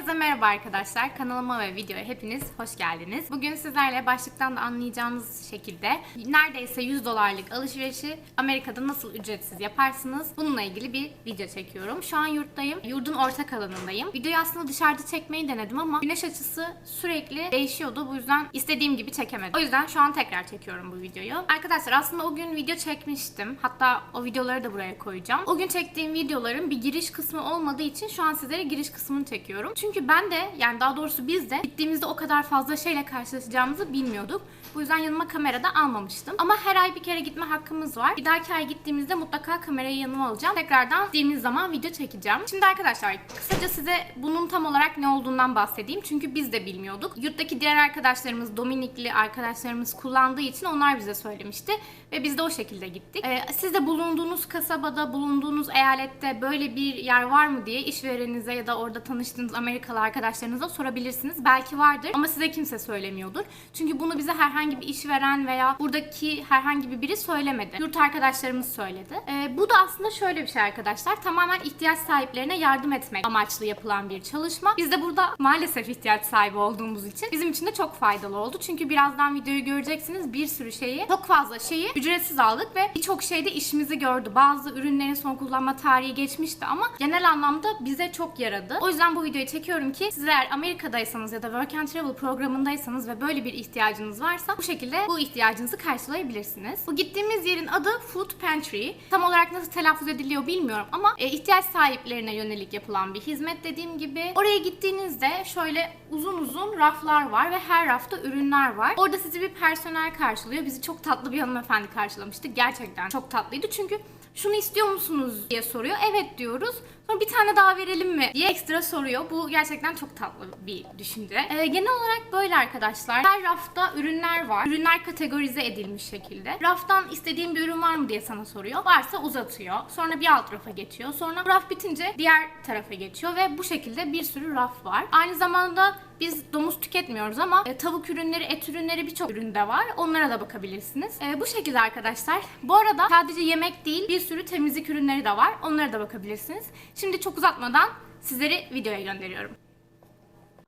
Herkese merhaba arkadaşlar. Kanalıma ve videoya hepiniz hoş geldiniz. Bugün sizlerle başlıktan da anlayacağınız şekilde neredeyse 100 dolarlık alışverişi Amerika'da nasıl ücretsiz yaparsınız? Bununla ilgili bir video çekiyorum. Şu an yurttayım. Yurdun ortak alanındayım. Videoyu aslında dışarıda çekmeyi denedim ama güneş açısı sürekli değişiyordu. Bu yüzden istediğim gibi çekemedim. O yüzden şu an tekrar çekiyorum bu videoyu. Arkadaşlar aslında o gün video çekmiştim. Hatta o videoları da buraya koyacağım. O gün çektiğim videoların bir giriş kısmı olmadığı için şu an sizlere giriş kısmını çekiyorum. Çünkü ben de yani daha doğrusu biz de gittiğimizde o kadar fazla şeyle karşılaşacağımızı bilmiyorduk. Bu yüzden yanıma kamera da almamıştım. Ama her ay bir kere gitme hakkımız var. Bir dahaki ay gittiğimizde mutlaka kamerayı yanıma alacağım. Tekrardan gittiğimiz zaman video çekeceğim. Şimdi arkadaşlar kısaca size bunun tam olarak ne olduğundan bahsedeyim. Çünkü biz de bilmiyorduk. Yurttaki diğer arkadaşlarımız, Dominikli arkadaşlarımız kullandığı için onlar bize söylemişti. Ve biz de o şekilde gittik. Ee, siz de bulunduğunuz kasabada, bulunduğunuz eyalette böyle bir yer var mı diye işvereninize ya da orada tanıştığınız Amerikalı arkadaşlarınıza sorabilirsiniz. Belki vardır ama size kimse söylemiyordur. Çünkü bunu bize herhangi bir işveren veya buradaki herhangi bir biri söylemedi. Yurt arkadaşlarımız söyledi. Ee, bu da aslında şöyle bir şey arkadaşlar. Tamamen ihtiyaç sahiplerine yardım etmek amaçlı yapılan bir çalışma. Biz de burada maalesef ihtiyaç sahibi olduğumuz için bizim için de çok faydalı oldu. Çünkü birazdan videoyu göreceksiniz. Bir sürü şeyi, çok fazla şeyi ücretsiz aldık ve birçok şeyde işimizi gördü. Bazı ürünlerin son kullanma tarihi geçmişti ama genel anlamda bize çok yaradı. O yüzden bu videoyu çekiyorum ki siz eğer Amerika'daysanız ya da Work and Travel programındaysanız ve böyle bir ihtiyacınız varsa bu şekilde bu ihtiyacınızı karşılayabilirsiniz. Bu gittiğimiz yerin adı Food Pantry. Tam olarak nasıl telaffuz ediliyor bilmiyorum ama e, ihtiyaç sahiplerine yönelik yapılan bir hizmet dediğim gibi. Oraya gittiğinizde şöyle uzun uzun raflar var ve her rafta ürünler var. Orada sizi bir personel karşılıyor. Bizi çok tatlı bir hanımefendi karşılamıştı. Gerçekten çok tatlıydı çünkü şunu istiyor musunuz diye soruyor. Evet diyoruz. Sonra bir tane daha verelim mi diye ekstra soruyor. Bu gerçekten çok tatlı bir düşünce. Ee, genel olarak böyle arkadaşlar. Her rafta ürünler var. Ürünler kategorize edilmiş şekilde. Raftan istediğin bir ürün var mı diye sana soruyor. Varsa uzatıyor. Sonra bir alt rafa geçiyor. Sonra raf bitince diğer tarafa geçiyor ve bu şekilde bir sürü raf var. Aynı zamanda biz domuz tüketmiyoruz ama e, tavuk ürünleri, et ürünleri birçok üründe var. Onlara da bakabilirsiniz. E, bu şekilde arkadaşlar. Bu arada sadece yemek değil bir sürü temizlik ürünleri de var. Onlara da bakabilirsiniz. Şimdi çok uzatmadan sizleri videoya gönderiyorum.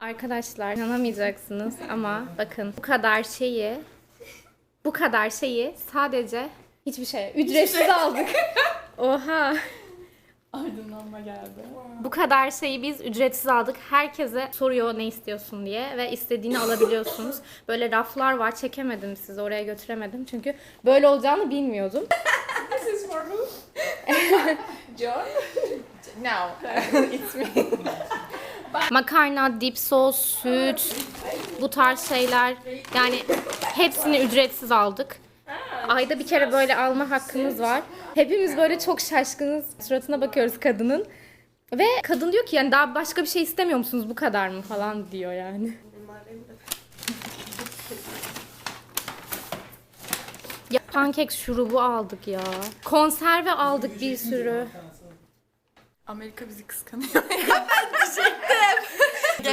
Arkadaşlar inanamayacaksınız ama bakın bu kadar şeyi bu kadar şeyi sadece hiçbir şey ücretsiz aldık. Oha. Aydınlanma geldi. Bu kadar şeyi biz ücretsiz aldık. Herkese soruyor ne istiyorsun diye ve istediğini alabiliyorsunuz. Böyle raflar var. Çekemedim sizi oraya götüremedim çünkü böyle olacağını bilmiyordum. This is for who? John? No, it's me. Makarna, dip sos, süt, bu tarz şeyler. Yani hepsini ücretsiz aldık. Ayda bir kere böyle alma hakkımız var. Hepimiz böyle çok şaşkınız. Suratına bakıyoruz kadının. Ve kadın diyor ki yani daha başka bir şey istemiyor musunuz bu kadar mı falan diyor yani. Ya pankek şurubu aldık ya. Konserve aldık bir sürü. Amerika bizi kıskanıyor.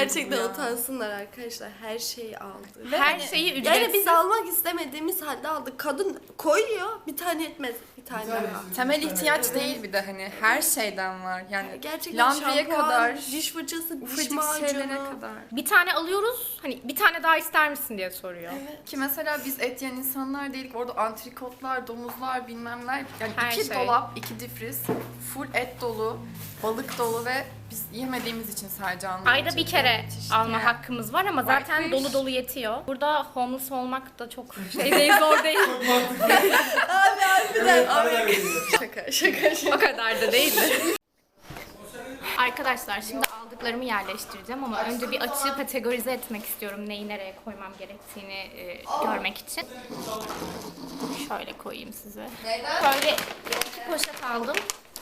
Gerçekten utansınlar arkadaşlar. Her şeyi aldı. Her şeyi ücretsiz. Yani biz almak istemediğimiz halde aldık. Kadın koyuyor. Bir tane etmez. Bir tane daha. Temel ihtiyaç değil bir de hani her şeyden var. Yani Gerçekten şampuan, kadar, diş fırçası, diş macunu. kadar. Bir tane alıyoruz. Hani bir tane daha ister misin diye soruyor. Ki mesela biz et yiyen insanlar değildik. Orada antrikotlar, domuzlar, bilmemler. Yani Her iki şey. dolap, iki difriz, full et dolu, balık dolu ve biz yemediğimiz için sadece almıyoruz. Ayda bir kere alma yani. hakkımız var ama zaten Whitefish. dolu dolu yetiyor. Burada homeless olmak da çok şey değil, zor değil. Abi harbiden Amerika. şaka şaka şaka. o kadar da değil de. Arkadaşlar şimdi aldıklarımı yerleştireceğim ama önce bir açığı kategorize etmek istiyorum neyi nereye koymam gerektiğini e, görmek için. Şöyle koyayım size. Böyle iki poşet aldım.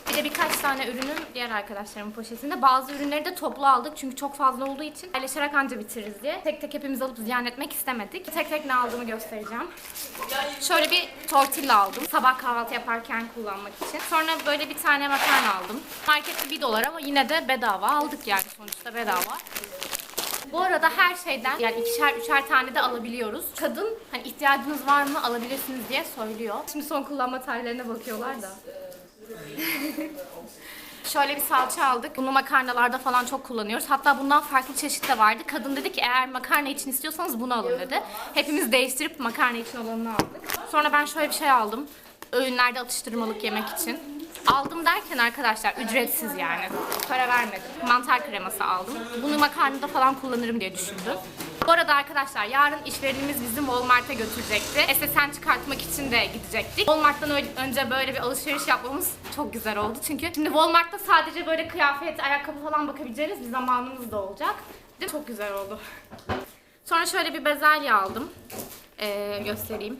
Bir de birkaç tane ürünün diğer arkadaşlarımın poşetinde. Bazı ürünleri de toplu aldık çünkü çok fazla olduğu için paylaşarak anca bitiririz diye. Tek tek hepimiz alıp ziyan etmek istemedik. Tek tek ne aldığımı göstereceğim. Şöyle bir tortilla aldım. Sabah kahvaltı yaparken kullanmak için. Sonra böyle bir tane makarna aldım. Markette 1 dolar ama yine de bedava aldık yani sonuçta bedava. Bu arada her şeyden yani ikişer üçer tane de alabiliyoruz. Kadın hani ihtiyacınız var mı alabilirsiniz diye söylüyor. Şimdi son kullanma tarihlerine bakıyorlar da. Şöyle bir salça aldık. Bunu makarnalarda falan çok kullanıyoruz. Hatta bundan farklı çeşit de vardı. Kadın dedi ki eğer makarna için istiyorsanız bunu alın dedi. Hepimiz değiştirip makarna için olanını aldık. Sonra ben şöyle bir şey aldım. Öğünlerde atıştırmalık yemek için. Aldım derken arkadaşlar ücretsiz yani. Para vermedim. Mantar kreması aldım. Bunu makarnada falan kullanırım diye düşündüm. Bu arada arkadaşlar yarın işverenimiz bizim Walmart'a götürecekti. SSN çıkartmak için de gidecektik. Walmart'tan önce böyle bir alışveriş yapmamız çok güzel oldu. Çünkü şimdi Walmart'ta sadece böyle kıyafet, ayakkabı falan bakabileceğiniz bir zamanımız da olacak. Değil mi? Çok güzel oldu. Sonra şöyle bir bezelye aldım. Ee, göstereyim.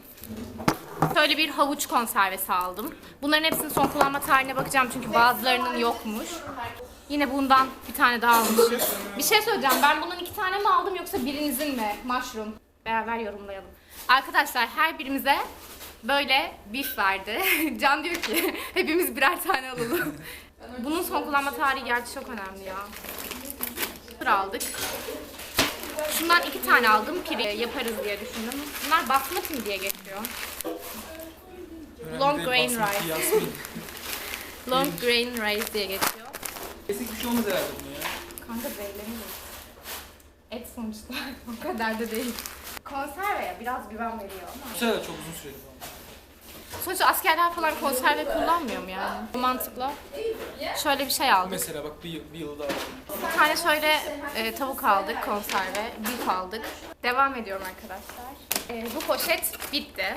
Şöyle bir havuç konservesi aldım. Bunların hepsinin son kullanma tarihine bakacağım çünkü bazılarının yokmuş. Yine bundan bir tane daha almışız. Bir şey söyleyeceğim. Ben iki tane mi aldım yoksa birinizin mi? Mushroom. Beraber yorumlayalım. Arkadaşlar her birimize böyle beef verdi. Can diyor ki hepimiz birer tane alalım. Bunun son kullanma tarihi gerçi çok önemli ya. Mısır aldık. Şundan iki tane aldım. Piri yaparız diye düşündüm. Bunlar basmati mi diye geçiyor. Long grain rice. Long grain rice diye geçiyor. Kesik bir şey olmaz herhalde bunu ya. Kanka zehirleniyor. Et sonuçta. o kadar da değil. Konserveye biraz güven veriyor ama. Bu sefer de çok uzun süreli. Sonuçta askerler falan konserve kullanmıyor mu yani? Bu mantıkla. Şöyle bir şey aldık. Mesela bak bir, bir yıl daha var. Bir tane şöyle e, tavuk aldık konserve, beef aldık. Devam ediyorum arkadaşlar. E, bu poşet bitti.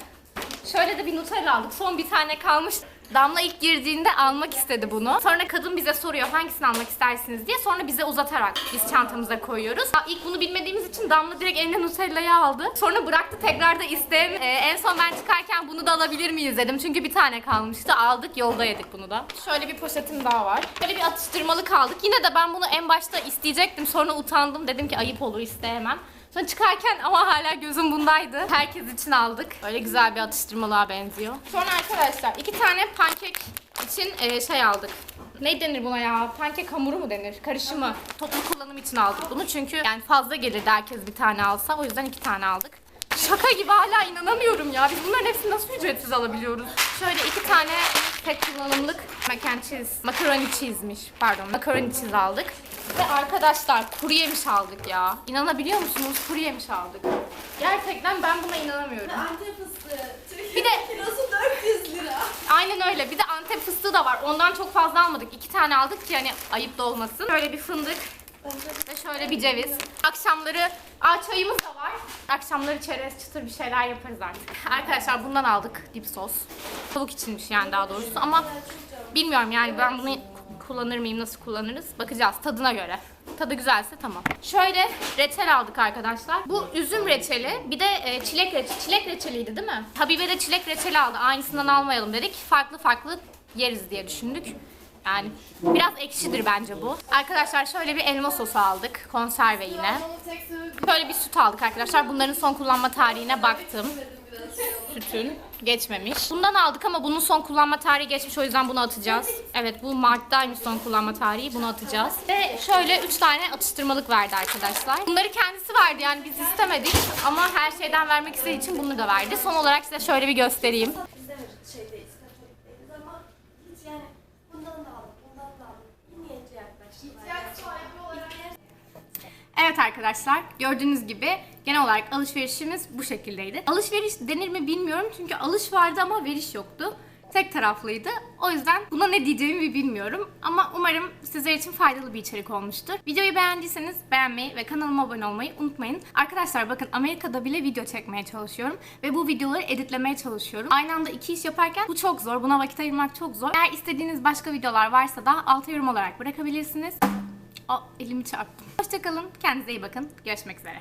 Şöyle de bir Nutella aldık. Son bir tane kalmış. Damla ilk girdiğinde almak istedi bunu. Sonra kadın bize soruyor hangisini almak istersiniz diye. Sonra bize uzatarak biz çantamıza koyuyoruz. İlk bunu bilmediğimiz için Damla direkt eline Nutella'yı aldı. Sonra bıraktı tekrar da isteyen. e, en son ben çıkarken bunu da alabilir miyiz dedim. Çünkü bir tane kalmıştı. Aldık yolda yedik bunu da. Şöyle bir poşetim daha var. Böyle bir atıştırmalık aldık. Yine de ben bunu en başta isteyecektim. Sonra utandım. Dedim ki ayıp olur isteyemem. Sonra çıkarken ama hala gözüm bundaydı. Herkes için aldık. Böyle güzel bir atıştırmalığa benziyor. Sonra arkadaşlar iki tane pankek için e, şey aldık. Ne denir buna ya? Pankek hamuru mu denir? Karışımı. Toplu kullanım için aldık bunu çünkü yani fazla gelirdi herkes bir tane alsa. O yüzden iki tane aldık. Şaka gibi hala inanamıyorum ya. Biz bunların hepsini nasıl ücretsiz alabiliyoruz? Şöyle iki tane tek kullanımlık mac and cheese, macaroni cheese'miş. Pardon, macaroni cheese aldık. Ve arkadaşlar kuru yemiş aldık ya. İnanabiliyor musunuz? Kuru yemiş aldık. Gerçekten ben buna inanamıyorum. Antep fıstığı. Bir de Kilosu 400 lira. aynen öyle. Bir de Antep fıstığı da var. Ondan çok fazla almadık. İki tane aldık ki hani ayıp da olmasın. Şöyle bir fındık ve şöyle bir ceviz. Akşamları Aa çayımız da var. Akşamları çerez çıtır bir şeyler yaparız artık. Arkadaşlar bundan aldık dip sos. Tavuk içinmiş yani daha doğrusu ama bilmiyorum yani ben bunu kullanır mıyım nasıl kullanırız bakacağız tadına göre. Tadı güzelse tamam. Şöyle reçel aldık arkadaşlar. Bu üzüm reçeli bir de e, çilek reçeli. Çilek reçeliydi değil mi? Habibe de çilek reçeli aldı. Aynısından almayalım dedik. Farklı farklı yeriz diye düşündük. Yani biraz ekşidir bence bu. Arkadaşlar şöyle bir elma sosu aldık. Konserve yine. Şöyle bir süt aldık arkadaşlar. Bunların son kullanma tarihine baktım. Sütün geçmemiş. Bundan aldık ama bunun son kullanma tarihi geçmiş o yüzden bunu atacağız. Evet bu Mart'taymış son kullanma tarihi bunu atacağız. Ve şöyle 3 tane atıştırmalık verdi arkadaşlar. Bunları kendisi verdi yani biz istemedik ama her şeyden vermek istediği için bunu da verdi. Son olarak size şöyle bir göstereyim. Biz de şeydeyiz, Katolik'teyiz ama hiç yani bundan da aldık, bundan da aldık. Niyetçi yaklaştılar. yani. Evet arkadaşlar gördüğünüz gibi genel olarak alışverişimiz bu şekildeydi. Alışveriş denir mi bilmiyorum çünkü alış vardı ama veriş yoktu. Tek taraflıydı. O yüzden buna ne diyeceğimi bilmiyorum. Ama umarım sizler için faydalı bir içerik olmuştur. Videoyu beğendiyseniz beğenmeyi ve kanalıma abone olmayı unutmayın. Arkadaşlar bakın Amerika'da bile video çekmeye çalışıyorum. Ve bu videoları editlemeye çalışıyorum. Aynı anda iki iş yaparken bu çok zor. Buna vakit ayırmak çok zor. Eğer istediğiniz başka videolar varsa da alta yorum olarak bırakabilirsiniz. Aa, elimi çarptım. Hoşçakalın. Kendinize iyi bakın. Görüşmek üzere.